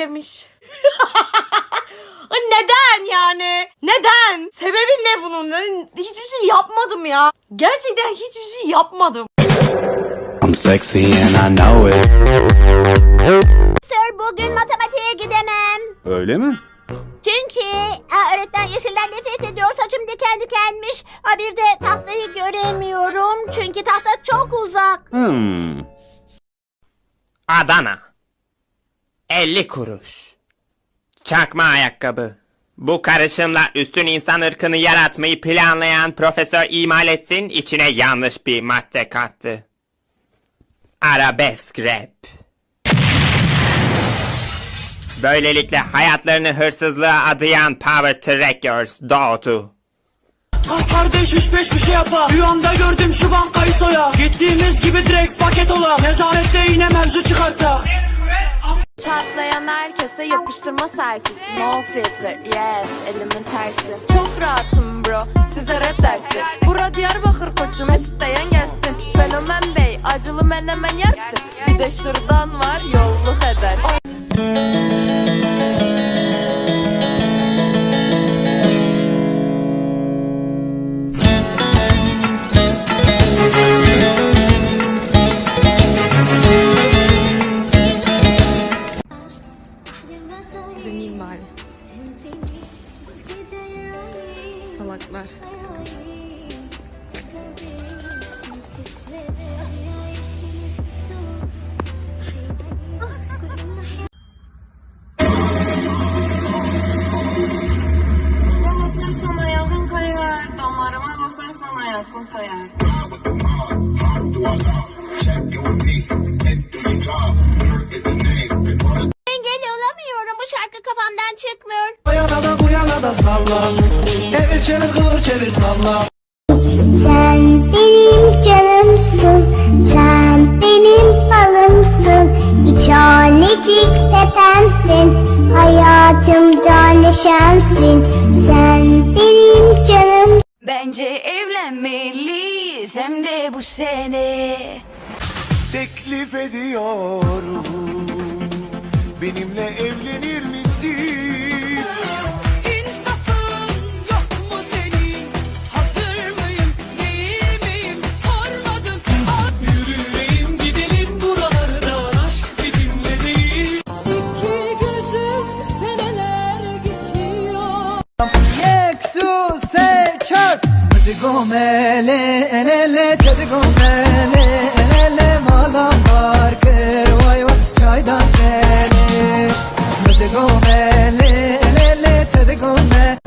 engellemiş. Neden yani? Neden? Sebebi ne bunun? Hiçbir şey yapmadım ya. Gerçekten hiçbir şey yapmadım. I'm sexy and I know it. Sir bugün matematiğe gidemem. Öyle mi? Çünkü aa, öğretmen yeşilden nefret ediyor. Saçım diken dikenmiş. Aa, bir de tahtayı göremiyorum. Çünkü tahta çok uzak. Hmm. Adana. 50 kuruş. Çakma ayakkabı. Bu karışımla üstün insan ırkını yaratmayı planlayan Profesör İmalettin içine yanlış bir madde kattı. Arabesk rap. Böylelikle hayatlarını hırsızlığa adayan Power Trackers doğdu. Ah kardeş üç beş bir şey yapa Rüyamda gördüm şu bankayı soya Gittiğimiz gibi direkt paket ola Nezarette yine mevzu çıkarta Çatlayan herkese yapıştırma selfiesi No filter yes elimin tersi. Çok rahatım bro size rap dersi. Bura Diyarbakır koçum isteyen gelsin. Fenomen bey acılı menemen yersin. Bir de şırdan var yolluk edersin kayar Engel olamıyorum. Bu şarkı kafamdan çıkmıyor. Yana da bu yana da salla Evir çevir kıvır çevir salla Sen benim canımsın, sen benim balımsın. Bir tanecik tepemsin, hayatımda neşemsin. Sen benim canım. Bence evlenmeliyiz hem de bu sene. Teklif ediyorum. Benimle evlenir misin? İnsafın yok mu senin? Hazır mıyım değil miyim? Sormadım. Yürüyeyim gidelim buralardan Aşk bizimle değil. İki gözüm seneler geçiyor. Se çak Hadi gomele elele Hadi gomele elele Malam var ki vay vay Çaydan tele Hadi gomele elele Hadi gomele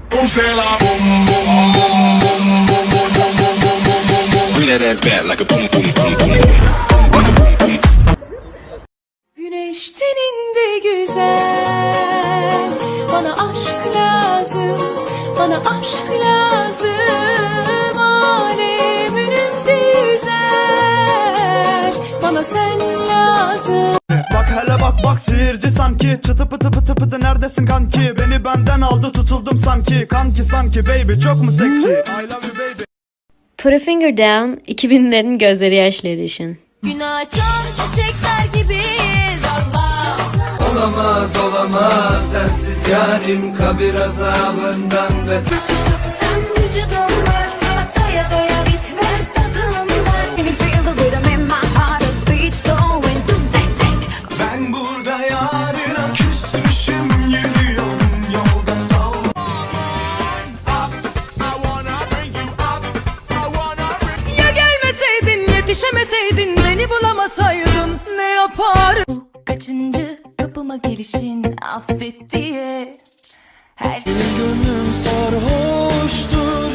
Bring that ass back like a boom, boom, boom, boom. Güneş teninde güzel Bana aşk lazım Bana aşk lazım Alem önümde yüzer Bana sen lazım. Bak hele bak bak sihirci sanki. Çıtı pıtı pıtı pıtı neredesin kanki? Beni benden aldı tutuldum sanki. Kanki sanki baby çok mu seksi? I love you baby. Put a finger down 2000'lerin gözleri yaşlı edition. Günah açan çiçekler gibiyiz Allah Olamaz olamaz sensiz yarim kabir azabından beter Sen vücudum var doya doya bitmez tadım Ben burada yarına küsmüşüm yürüyorum yolda sal Ya gelmeseydin yetişemeseydin Beni bulamasaydın ne yapardın Kaçıncı kapıma gelişin affet diye? Her Gönlüm sarhoştur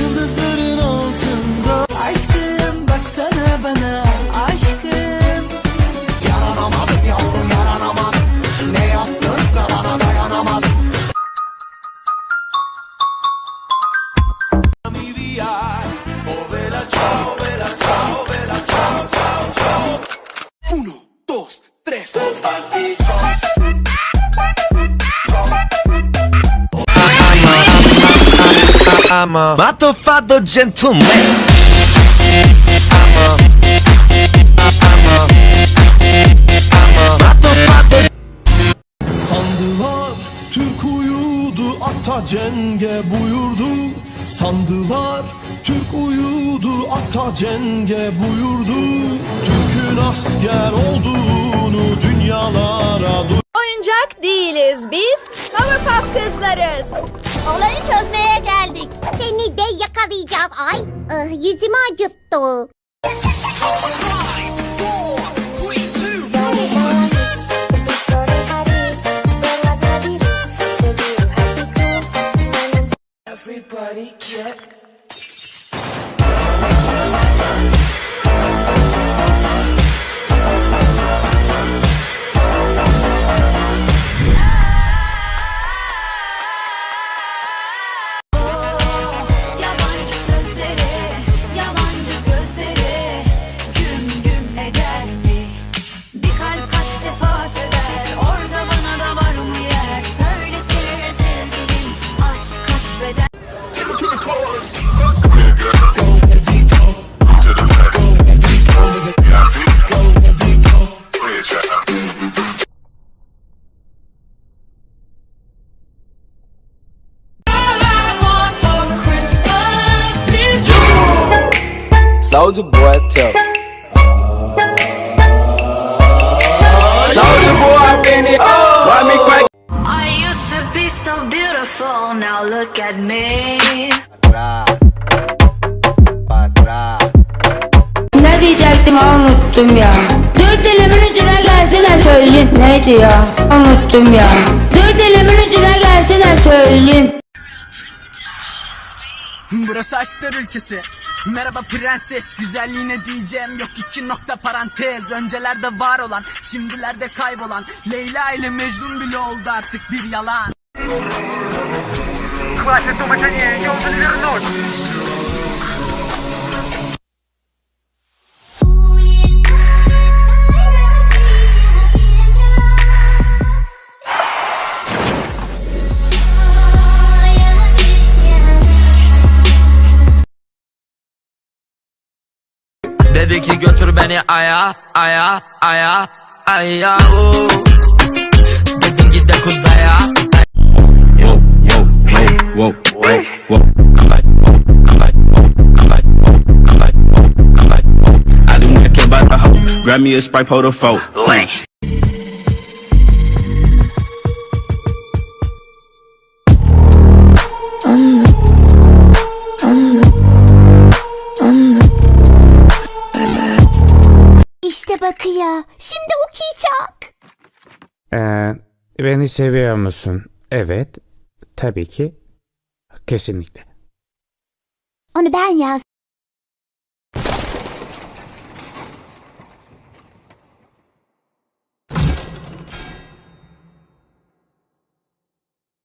yıldızların altında. Aşkım baksana bana aşkım. Yaranamadım yavrum yaranamadım Ne yaptınsa bana dayanamadım Mi via, oh vela I'm a motherfucker gentleman. I'm a, I'm a, I'm a motherfucker. Sandılar Türk uyudu ata cenge buyurdu. Sandılar Türk uyudu ata cenge buyurdu. Türk'ün asker olduğunu dünyalara duyurdu. Oyuncak değiliz biz. Powerpuff kızlarız. Olayı çözmeye geldik. Seni de yakalayacağız. Ay ah, yüzümü acıttı. Yabancı Soldier boy tough. Soldier boy been it. Why me crack? I used to be so beautiful Now look at me Ne diyecektim unuttum ya. Dur dilimin ucuna gelsene söyleyeyim. Neydi ya? Unuttum ya. Dur dilimin ucuna gelsene söyleyeyim. Burası aşklar ülkesi. Merhaba prenses güzelliğine diyeceğim yok. İki nokta parantez Öncelerde var olan şimdilerde kaybolan. Leyla ile Mecnun bile oldu artık bir yalan dedi ki götür beni aya aya aya aya o Dedim git de kuzaya. Yo yo yo wo wo wo Grab me a Sprite, hold a foe. Bakıyor. Şimdi okuyacak. Ee, beni seviyor musun? Evet. Tabii ki. Kesinlikle. Onu ben yazdım.